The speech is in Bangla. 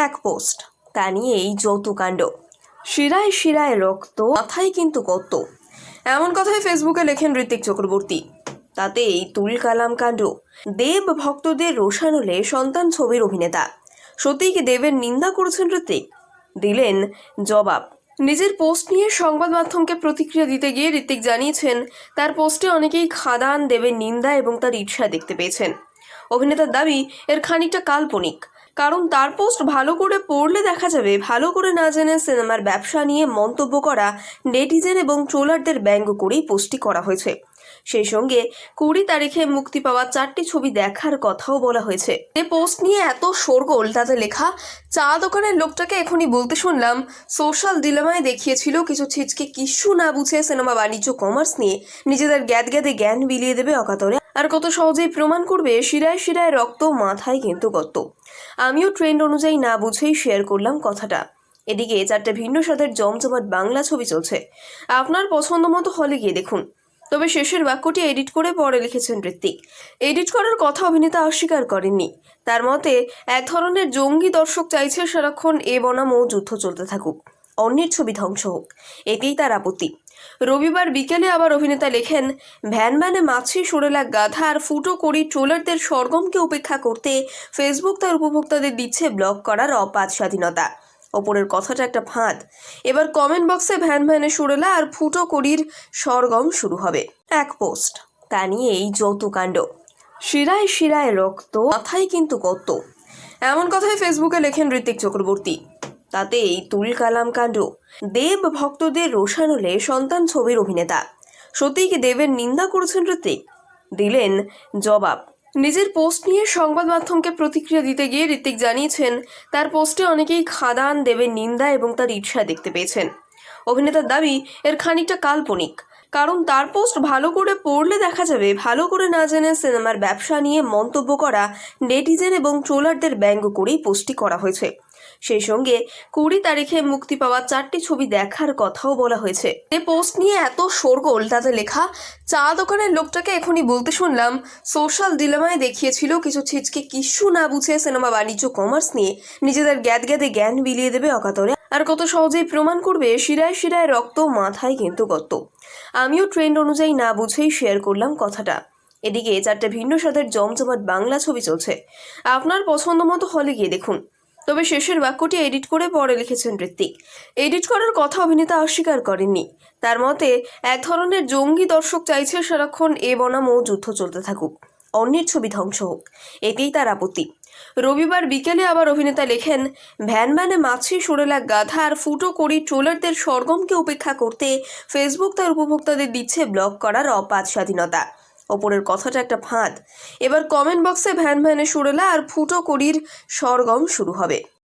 এক পোস্ট। তা নিয়ে এই যৌতুকাণ্ড। শিরায় শিরায় রক্ত মাথায় কিন্তু কত। এমন কথাই ফেসবুকে লেখেন ঋতিক চক্রবর্তী। তাতে এই তুল কালাম কাণ্ড। দেব ভক্তদের রোষানলে সন্তান ছবির অভিনেতা। সত্যিই কি দেবের নিন্দা করেছেন ঋতিক দিলেন জবাব। নিজের পোস্ট নিয়ে সংবাদ মাধ্যমকে প্রতিক্রিয়া দিতে গিয়ে ঋতিক জানিয়েছেন, তার পোস্টে অনেকেই খাদান, দেবের নিন্দা এবং তার ঈর্ষা দেখতে পেয়েছেন। অভিনেতার দাবি, এর খানিকটা কাল্পনিক। কারণ তার পোস্ট ভালো করে পড়লে দেখা যাবে, ভালো করে না জেনে সিনেমার ব্যবসা নিয়ে মন্তব্য করা নেটিজেন এবং ট্রোলারদের ব্যঙ্গ করেই পোস্টটি করা হয়েছে। সেই সঙ্গে কুড়ি তারিখে মুক্তি পাওয়া চারটি ছবি দেখার কথাও বলা হয়েছে। এই পোস্ট নিয়ে এত শোরগোল, তাতে লেখা, চা দোকানের লোকটাকে এখনই বলতে শুনলাম, সোশ্যাল ডিলেমায় দেখিয়েছিল কিছু ছিচকে কিচ্ছু না বুঝে সিনেমা বাণিজ্য কমার্স নিয়ে, নিজেদের গ্যাদ গ্যাদে জ্ঞান বিলিয়ে দেবে অকাতরে আর কত সহজেই প্রমাণ করবে, শিরায় শিরায় রক্ত মাথায় কিন্তু গত আমিও ট্রেন্ড অনুযায়ী না বুঝেই শেয়ার করলাম কথাটা। এদিকে চারটে ভিন্ন স্বাদের জমজমাট বাংলা ছবি চলছে। আপনার পছন্দ মতো হলে গিয়ে দেখুন। তবে শেষের বাক্যটি এডিট করে পরে লিখেছেন ঋত্বিক। এডিট করার কথা অভিনেতা অস্বীকার করেননি। তার মতে, এক ধরনের জঙ্গি দর্শক চাইছে সারাক্ষণ এ বনাম ও যুদ্ধ চলতে থাকুক। অন্যের ছবি ধ্বংস হোক, এতেই তার আপত্তি। রবিবার বিকেলে আবার অভিনেতা লেখেন, ভ্যান ভ্যানে মাছি, সুরেলা গাধা আর ফুটো করি ট্রোলারদের সরগমকে উপেক্ষা করতে ফেসবুক তার উপভোক্তাদের দিচ্ছে ব্লক করার অপাত স্বাধীনতা। ওপরের কথাটা একটা ফাঁদ। এবার কমেন্ট বক্সে ভ্যান ভ্যানে সুরেলা আর ফুটো করির সরগম শুরু হবে। এক পোস্ট, তা নিয়েই যৌতুকাণ্ড শিরায় শিরায় রক্ত মাথায় কিন্তু কত এমন কথাই ফেসবুকে লেখেন ঋতিক চক্রবর্তী। তাতেই তুল কালাম কাণ্ড, দেব ভক্তদের রোশানলে সন্তান ছবির অভিনেতা। সত্যিই কি দেবের নিন্দা করেছেন ঋতিক দিলেন জবাব। নিজের পোস্ট নিয়ে সংবাদ মাধ্যমকে প্রতিক্রিয়া দিতে গিয়ে ঋত্বিক জানিয়েছেন, তার পোস্টে অনেকেই খাদান, দেবের নিন্দা এবং তার ঈর্ষা দেখতে পেয়েছেন। অভিনেতার দাবি, এর খানিকটা কাল্পনিক। কারণ তার পোস্ট ভালো করে পড়লে দেখা যাবে, ভালো করে না জেনে সিনেমার ব্যবসা নিয়ে মন্তব্য করা নেটিজেন এবং ট্রোলারদের ব্যঙ্গ করেই পোস্টটি করা হয়েছে। সেই সঙ্গে কুড়ি তারিখে মুক্তি পাওয়া চারটি ছবি দেখার কথাও বলা হয়েছে। এই পোস্ট নিয়ে এত শোরগোল, তাতে লেখা, চা দোকানের লোকটাকে এখনই বলতে শুনলাম, সোশ্যাল ডিলেমায় দেখিয়েছিল কিছু ছিচকে কিচ্ছু না বুঝে সিনেমা বাণিজ্য, কমার্স নিয়ে। নিজেদের গ্যাদ গ্যাদে জ্ঞান বিলিয়ে দেবে অকাতরে। আর কত সহজেই প্রমাণ করবে, শিরায় শিরায় রক্ত, মাথায় কিন্তু গত আমিও ট্রেন্ড অনুযায়ী না বুঝেই শেয়ার করলাম কথাটা। এদিকে চারটে ভিন্ন স্বাদের জমজমাট বাংলা ছবি চলছে। আপনার পছন্দ মতো হলে গিয়ে দেখুন। তবে শেষের বাক্যটি এডিট করে পরে লিখেছেন ঋত্বিক এডিট করার কথা অভিনেতা অস্বীকার করেননি। তার মতে, এক ধরনের জঙ্গি দর্শক চাইছে সারাক্ষণ এ বনাম ও যুদ্ধ চলতে থাকুক। অন্যের ছবি ধ্বংস হোক। এতেই তার আপত্তি। রবিবার বিকেলে আবার অভিনেতা লেখেন ভ্যান ভ্যানে মাছি, সুরেলা গাধা আর ফুটো করি, ট্রোলারদের সরগমকে উপেক্ষা করতে ফেসবুক তার উপভোক্তাদের দিচ্ছে ব্লক করার অপাত স্বাধীনতা। ওপরের কথাটা একটা ফাঁদ। এবার কমেন্ট বক্সে ভ্যান ভ্যানে সুরেলা আর ফুটো করির সরগম শুরু হবে।